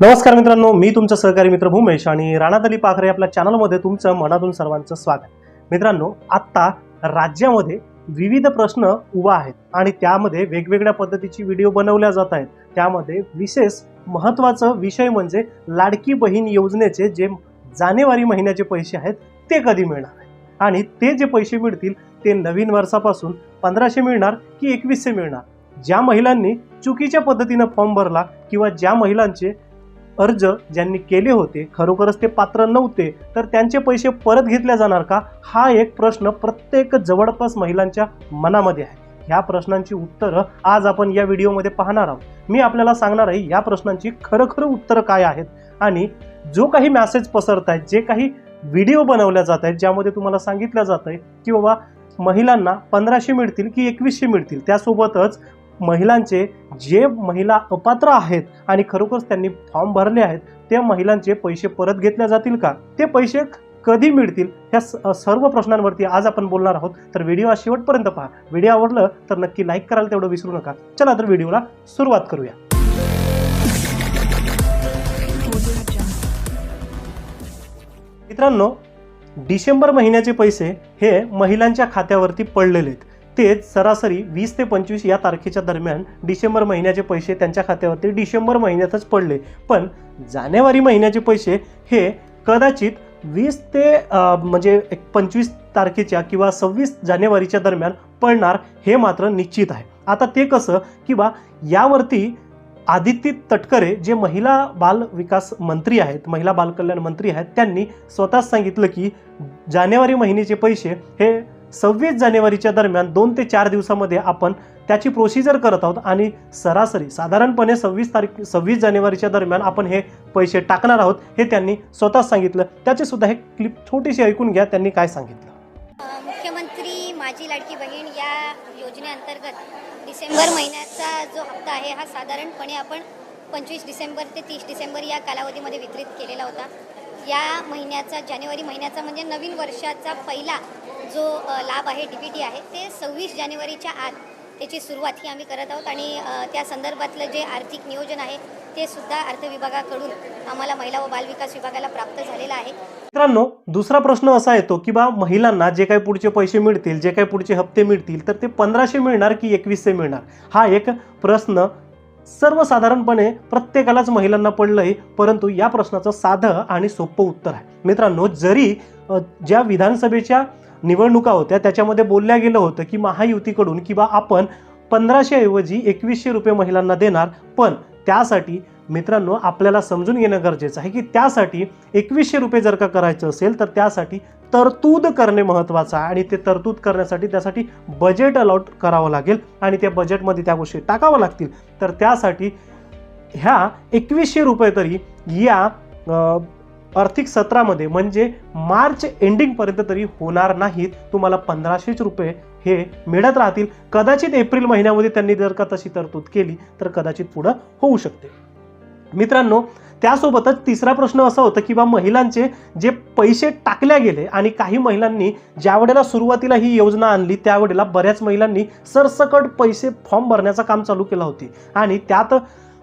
नमस्कार मित्रांनो मी तुमचा सहकारी मित्र भूमेश आणि राणादली पाखरे आपल्या चॅनलमध्ये तुमचं मनातून सर्वांचं स्वागत. मित्रांनो आत्ता राज्यामध्ये विविध प्रश्न उभा आहेत आणि त्यामध्ये वेगवेगळ्या पद्धतीची व्हिडिओ बनवल्या जात आहेत. त्यामध्ये विशेष महत्त्वाचं विषय म्हणजे लाडकी बहीण योजनेचे जे जानेवारी महिन्याचे पैसे आहेत ते कधी मिळणार आहेत? आणि ते जे पैसे मिळतील ते नवीन वर्षापासून पंधराशे मिळणार की एकवीसशे मिळणार? ज्या महिलांनी चुकीच्या पद्धतीनं फॉर्म भरला किंवा ज्या महिलांचे अर्ज ज्यांनी केले होते खरोखरच ते पात्र नव्हते तर त्यांचे पैसे परत घेतले जाणार का? हा एक प्रश्न प्रत्येक जवळपास महिलांच्या मनामध्ये आहे. ह्या प्रश्नांची उत्तरं आज आपण या व्हिडिओमध्ये पाहणार आहोत. मी आपल्याला सांगणार आहे या प्रश्नांची खरोखर उत्तरं काय आहेत? आणि जो काही मॅसेज पसरत आहेत जे काही व्हिडिओ बनवल्या जात आहेत ज्यामध्ये तुम्हाला सांगितलं जात आहे की बाबा महिलांना पंधराशे मिळतील की एकवीसशे मिळतील त्यासोबतच महिलांचे जे महिला अपात्र आहेत आणि खरोखरच त्यांनी फॉर्म भरले आहेत त्या महिलांचे पैसे परत घेतले जातील का? ते पैसे कधी मिळतील? ह्या स- सर्व प्रश्नांवरती आज आपण बोलणार आहोत. तर व्हिडिओ हा शेवटपर्यंत पहा. व्हिडिओ आवडलं तर नक्की लाईक करायला तेवढं विसरू नका. चला तर व्हिडिओला सुरुवात करूया. मित्रांनो डिसेंबर महिन्याचे पैसे हे महिलांच्या खात्यावरती पडलेले आहेत. तेच सरासरी वीस ते पंचवीस या तारखेच्या दरम्यान डिसेंबर महिन्याचे पैसे त्यांच्या खात्यावरती डिसेंबर महिन्यातच पडले. पण जानेवारी महिन्याचे पैसे हे कदाचित वीस ते म्हणजे एक पंचवीस तारखेच्या किंवा सव्वीस जानेवारीच्या दरम्यान पडणार हे मात्र निश्चित आहे. आता ते कसं किंवा यावरती आदित्य तटकरे जे महिला बाल विकास मंत्री आहेत महिला बाल कल्याण मंत्री आहेत त्यांनी स्वतःच सांगितलं की जानेवारी महिन्याचे पैसे हे सव्वीस जानेवारीच्या दरम्यान दोन ते चार दिवसामध्ये आपण त्याची प्रोसिजर करत आहोत आणि सरासरी साधारणपणे सव्वीस तारीख सव्वीस जानेवारीच्या दरम्यान आपण हे पैसे टाकणार आहोत हे त्यांनी स्वतःच सांगितलं. त्याचे सुद्धा हे क्लिप छोटीशी ऐकून घ्या त्यांनी काय सांगितलं. मुख्यमंत्री माझी लाडकी बहीण या योजनेअंतर्गत डिसेंबर महिन्याचा जो हप्ता आहे हा साधारणपणे आपण पंचवीस डिसेंबर ते तीस डिसेंबर या कालावधीमध्ये वितरित केलेला होता. या महिन्याचा जानेवारी महिन्याचा म्हणजे नवीन वर्षाचा पहिला जो लाभ आहे डी बी टी आहे ते सव्वीस जानेवारीच्या आत त्याची सुरुवात ही आम्ही करत आहोत. आणि त्या संदर्भातलं जे आर्थिक नियोजन आहे ते सुद्धा अर्थ विभागाकडून आम्हाला महिला व बालविकास विभागाला प्राप्त झालेला आहे. मित्रांनो दुसरा प्रश्न असा येतो की बा महिलांना जे काही पुढचे पैसे मिळतील जे काही पुढचे हप्ते मिळतील तर ते पंधराशे मिळणार की एकवीसशे मिळणार? हा एक प्रश्न सर्वसाधारणपणे प्रत्येकालाच महिलांना पडलं आहे परंतु या प्रश्नाचं साधं आणि सोपं उत्तर आहे. मित्रांनो जरी ज्या विधानसभेच्या निवडणुका होत्या त्याच्यामध्ये बोलल्या गेलं होतं की महायुतीकडून किंवा आपण पंधराशे ऐवजी एकवीसशे रुपये महिलांना देणार पण त्यासाठी मित्रांनो आपल्याला समजून घेणं गरजेचं आहे की त्यासाठी एकवीसशे रुपये जर का करायचं असेल तर त्यासाठी तरतूद करणे महत्त्वाचं आहे आणि ते तरतूद करण्यासाठी त्यासाठी बजेट अलॉट करावं लागेल आणि त्या बजेटमध्ये त्या गोष्टी टाकाव्या लागतील. तर त्यासाठी ह्या एकवीसशे रुपये तरी या आर्थिक सत्रामध्ये म्हणजे मार्च एंडिंगपर्यंत तरी होणार नाहीत. तुम्हाला पंधराशेच रुपये हे मिळत राहतील. कदाचित एप्रिल महिन्यामध्ये त्यांनी जर का तशी तरतूद केली तर कदाचित पुढं होऊ शकते. मित्रांनो त्यासोबतच तिसरा प्रश्न असा होता की बा महिलांचे जे पैसे टाकल्या गेले आणि काही महिलांनी ज्या वेळेला सुरुवातीला ही योजना आणली त्यावेळेला बऱ्याच महिलांनी सरसकट पैसे फॉर्म भरण्याचं काम चालू केलं होते. आणि त्यात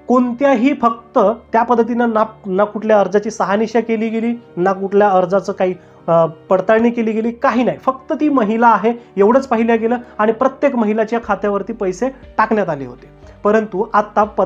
कोणत्याही फक्त त्या पद्धतीनं ना ना कुठल्या अर्जाची सहानिशा केली गेली ना कुठल्या अर्जाचं काही पडताळणी केली गेली काही नाही. फक्त ती महिला आहे एवढंच पाहिलं गेलं आणि प्रत्येक महिलाच्या खात्यावरती पैसे टाकण्यात आले होते. परंतु आत्ता पत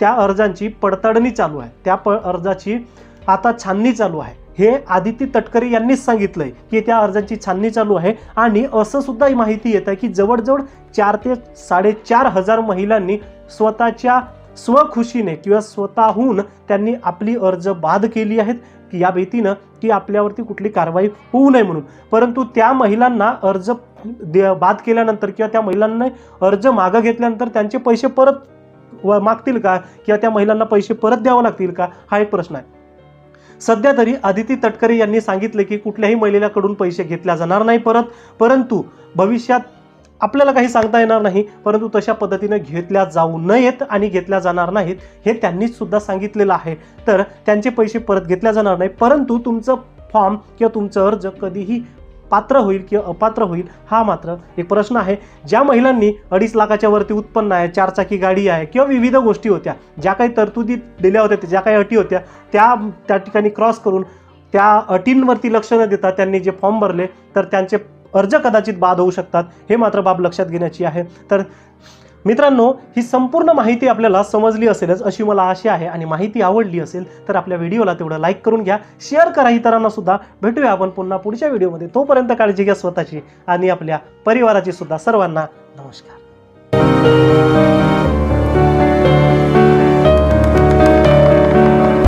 त्या अर्जांची पडताळणी चालू आहे. त्या प अर्जाची आता छाननी चालू आहे. हे आदित्य तटकरे यांनीच सांगितलंय की त्या अर्जांची छाननी चालू आहे आणि असं सुद्धा माहिती येत आहे की जवळजवळ चार ते साडेचार हजार महिलांनी स्वतःच्या स्वखुशीने किंवा स्वतःहून त्यांनी आपली अर्ज बाद केली आहेत. की या भीतीनं की आपल्यावरती कुठली कारवाई होऊ नये म्हणून. परंतु त्या महिलांना अर्ज दे- बाद केल्यानंतर किंवा त्या महिलांना अर्ज मागं घेतल्यानंतर त्यांचे पैसे परत व मागतील का? किंवा त्या महिलांना पैसे परत द्यावे लागतील का? हा एक प्रश्न आहे. सध्या तरी आदिती तटकरे यांनी सांगितले की कुठल्याही महिलेकडून पैसे घेतल्या जाणार नाही परत परंतु भविष्यात आपल्याला काही सांगता येणार नाही परंतु तशा पद्धतीने घेतल्या जाऊ नयेत आणि घेतल्या जाणार नाहीत हे त्यांनीच सुद्धा सांगितलेलं आहे. तर त्यांचे पैसे परत घेतल्या जाणार नाही परंतु तुमचं फॉर्म किंवा तुमचं अर्ज कधीही पात्र होईल किंवा अपात्र होईल हा मात्र एक प्रश्न आहे. ज्या महिलांनी अडीच लाखाच्या वरती उत्पन्न आहे चारचाकी गाडी आहे किंवा विविध गोष्टी होत्या ज्या काही तरतुदी दिल्या होत्या ज्या काही अटी होत्या त्या त्या ठिकाणी क्रॉस करून त्या अटींवरती लक्ष न देता त्यांनी जे फॉर्म भरले तर त्यांचे अर्ज कदाचित बाद होऊ शकतात हे मात्र बाब लक्षात घेण्याची आहे. तर मित्रांनो ही संपूर्ण माहिती आपल्याला समजली असेलच अशी मला आशा आहे आणि माहिती आवडली असेल तर आपल्या व्हिडिओला तेवढं लाईक करून घ्या शेअर करा इतरांना सुद्धा. भेटूया आपण पुन्हा पुढच्या व्हिडिओमध्ये. तोपर्यंत काळजी घ्या स्वतःची आणि आपल्या परिवाराची सुद्धा. सर्वांना नमस्कार.